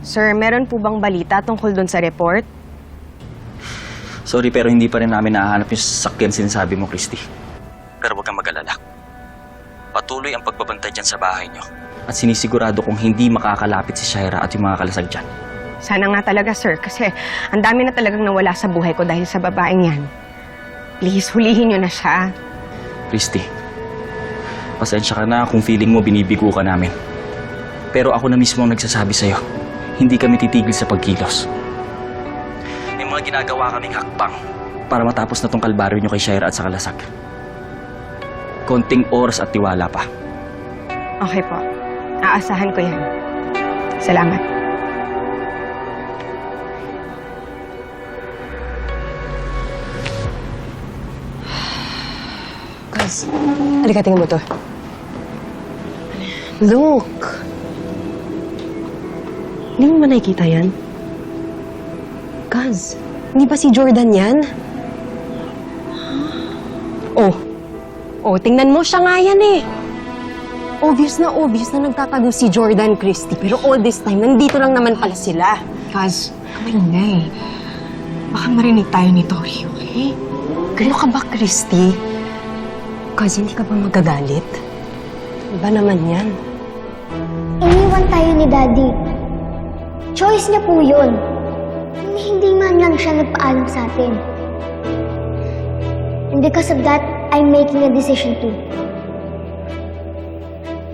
Sir, meron po bang balita tungkol doon sa report? Sorry pero hindi pa rin namin nahanap yung sasakyan sinasabi mo, Christy. Pero huwag kang mag-alala. Patuloy ang pagbabantay dyan sa bahay nyo. At sinisigurado kong hindi makakalapit si Shaira at yung mga kalasag dyan. Sana nga talaga, sir, kasi ang dami na talagang nawala sa buhay ko dahil sa babaeng yan. Please, hulihin niyo na siya. Christy, pasensya ka na kung feeling mo binibigo ka namin. Pero ako na mismo ang nagsasabi sa'yo, hindi kami titigil sa pagkilos. May mga ginagawa kaming hakbang para matapos na tong kalbaryo nyo kay Shaira at sa kalasag. Konting oras at tiwala pa. Okay po. Aasahan ko yan. Salamat. Kaz, halika tingnan mo to. Look! Hindi mo ba nakikita yan? Kaz, hindi ba si Jordan yan? Oh. Oh, tingnan mo siya nga yan eh. Obvious na obvious na nagtatago si Jordan Christie. Pero all this time, nandito lang naman pala sila. Kaz, maingay. Baka marinig tayo ni Tori, okay? Gano ka ba, Christy? Kaz, hindi ka ba magagalit? Iba naman yan. Iniwan tayo ni Daddy. Choice niya po yun. Hindi, man lang siya nagpaalam sa atin. And because of that, I'm making a decision too.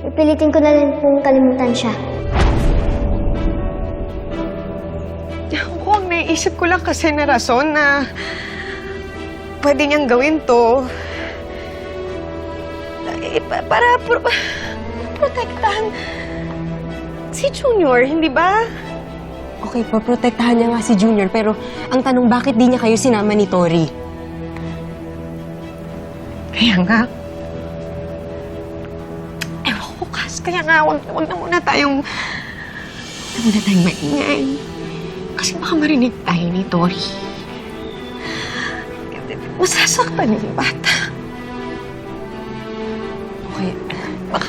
Pipilitin ko na rin pong kalimutan siya. Oo, ang naiisip ko lang kasi na rason na pwede niyang gawin to. Eh, pa- para pro- protektahan si Junior, hindi ba? Okay po, protektahan niya nga si Junior. Pero ang tanong, bakit di niya kayo sinama ni Tori? Kaya nga. Ewan ko, Kas. Kaya nga, wag, wag na muna tayong... Wag na muna tayong maingay. Kasi baka marinig tayo ni Tori. Masasaktan yung bata. Okay. Baka...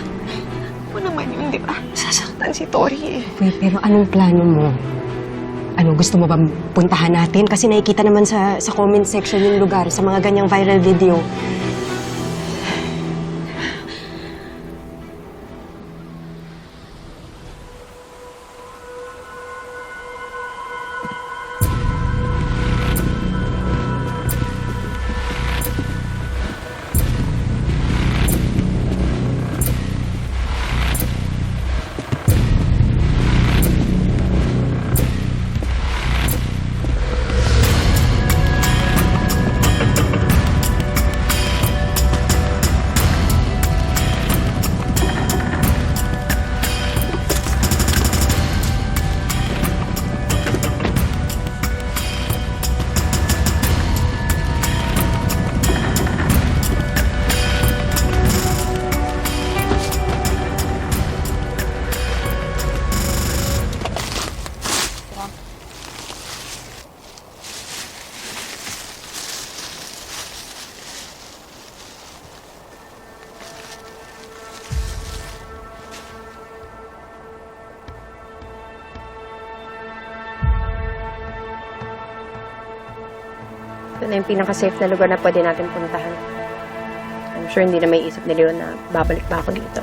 Ano naman yun, di ba? Masasaktan si Tori eh. Wait, pero anong plano mo? Ano, gusto mo ba puntahan natin? Kasi nakikita naman sa, sa comment section yung lugar sa mga ganyang viral video. Yung pinaka-safe na lugar na pwede natin puntahan. I'm sure hindi na may isip ni Leon na babalik pa ako dito.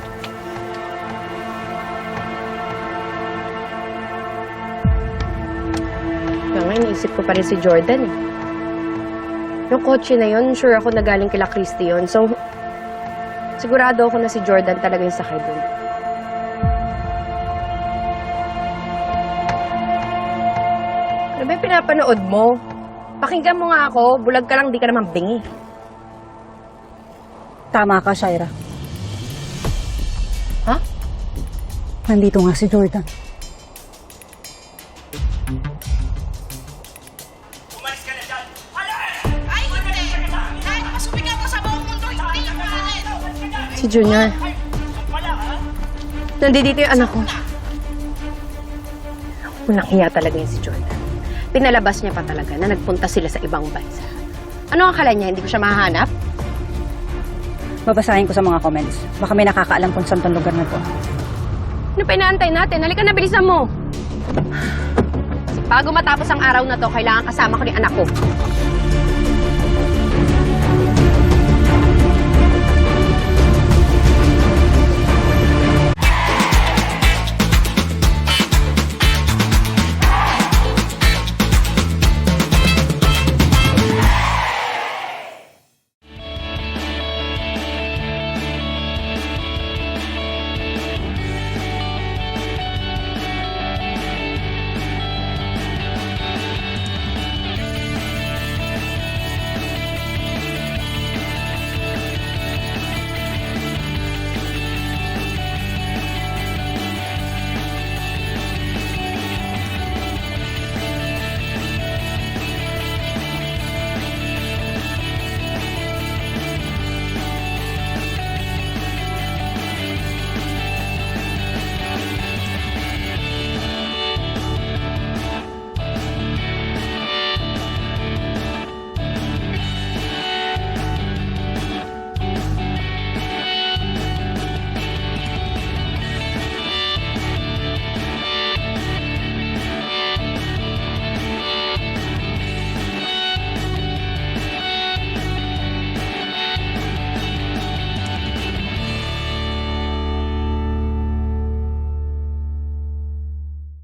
Kaya nga, iniisip ko pa rin si Jordan eh. Yung kotse na yun, sure ako na galing kila Christy yun. So, sigurado ako na si Jordan talaga yung sakay dun. Ano ba yung pinapanood mo? Pakinggan mo nga ako, bulag ka lang, di ka naman bingi. Tama ka, Shaira. Ha? Nandito nga si Jordan. Si Junior. Nandito yung anak ko. Unang hiya talaga yun si Jordan. Pinalabas niya pa talaga na nagpunta sila sa ibang bansa. Ano ang akala niya? Hindi ko siya mahanap? Babasahin ko sa mga comments. Baka may nakakaalam kung saan tong lugar na to. Ano pa inaantay natin? Halika na, bilisan mo. Bago matapos ang araw na to, kailangan kasama ko ni anak ko.